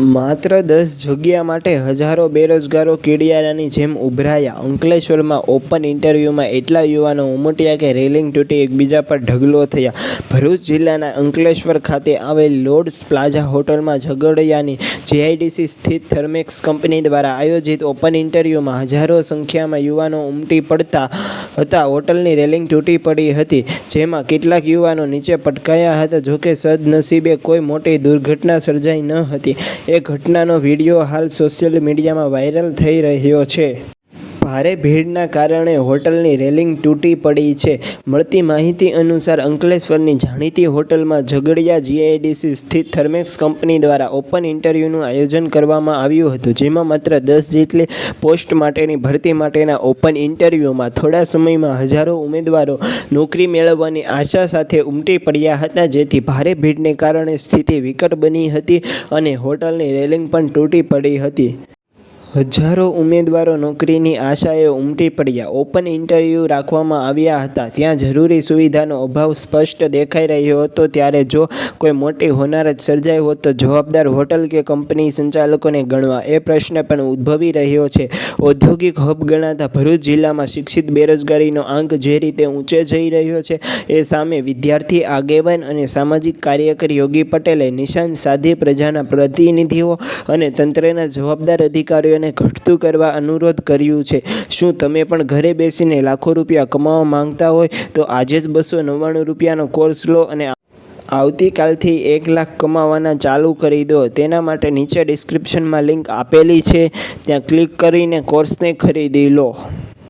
માત્ર દસ જગ્યા માટે હજારો બેરોજગારો કીડિયારાની જેમ ઉભરાયા. અંકલેશ્વરમાં ઓપન ઇન્ટરવ્યૂમાં એટલા યુવાનો ઉમટ્યા કે રેલિંગ તૂટી એકબીજા પર ઢગલો થયા. ભરૂચ જિલ્લાના અંકલેશ્વર ખાતે આવેલ લોર્ડ્સ પ્લાઝા હોટલમાં ઝઘડિયાની જીઆઈડીસી સ્થિત થર્મેક્સ કંપની દ્વારા આયોજિત ઓપન ઇન્ટરવ્યૂમાં હજારો સંખ્યામાં યુવાનો ઉમટી પડતા હતા. હોટલની રેલિંગ તૂટી પડી હતી, જેમાં કેટલાક યુવાનો નીચે પટકાયા હતા, જોકે સદનસીબે કોઈ મોટી દુર્ઘટના સર્જાઈ ન હતી. એ ઘટનાનો વીડિયો હાલ સોશિયલ મીડિયામાં વાયરલ થઈ રહ્યો છે. ભારે ભીડના કારણે હોટલની રેલિંગ તૂટી પડી છે. મળતી માહિતી અનુસાર અંકલેશ્વરની જાણીતી હોટલમાં ઝઘડિયા જીઆઈડીસી સ્થિત થર્મેક્સ કંપની દ્વારા ઓપન ઇન્ટરવ્યૂનું આયોજન કરવામાં આવ્યું હતું, જેમાં માત્ર દસ જેટલી પોસ્ટ માટેની ભરતી માટેના ઓપન ઇન્ટરવ્યૂમાં થોડા સમયમાં હજારો ઉમેદવારો નોકરી મેળવવાની આશા સાથે ઉમટી પડ્યા હતા, જેથી ભારે ભીડને કારણે સ્થિતિ વિકટ બની હતી અને હોટલની રેલિંગ પણ તૂટી પડી હતી. હજારો ઉમેદવારો નોકરીની આશાએ ઉમટી પડ્યા. ઓપન ઇન્ટરવ્યૂ રાખવામાં આવ્યા હતા. ત્યાં જરૂરી સુવિધાનો અભાવ સ્પષ્ટ દેખાઈ રહ્યો હતો. ત્યારે જો કોઈ મોટી હોનારત સર્જાઈ હોત તો જવાબદાર હોટલ કે કંપની સંચાલકોને ગણવા એ પ્રશ્ન પણ ઉદ્ભવી રહ્યો છે. ઔદ્યોગિક હબ ગણાતા ભરૂચ જિલ્લામાં શિક્ષિત બેરોજગારીનો આંક જે રીતે ઊંચે જઈ રહ્યો છે એ સામે વિદ્યાર્થી આગેવાન અને સામાજિક કાર્યકર યોગી પટેલે નિશાન સાધી પ્રજાના પ્રતિનિધિઓ અને તંત્રના જવાબદાર અધિકારીઓને ઘટતું કરવા અનુરોધ કર્યું છે. શું તમે પણ ઘરે બેસીને લાખો રૂપિયા કમાવા માંગતા હોય તો આજે જ બસો નવ્વાણું રૂપિયાનો કોર્સ લો અને આવતીકાલથી એક લાખ કમાવાના ચાલુ કરી દો. તેના માટે નીચે ડિસ્ક્રિપ્શનમાં લિંક આપેલી છે. ત્યાં ક્લિક કરીને કોર્સને ખરીદી લો.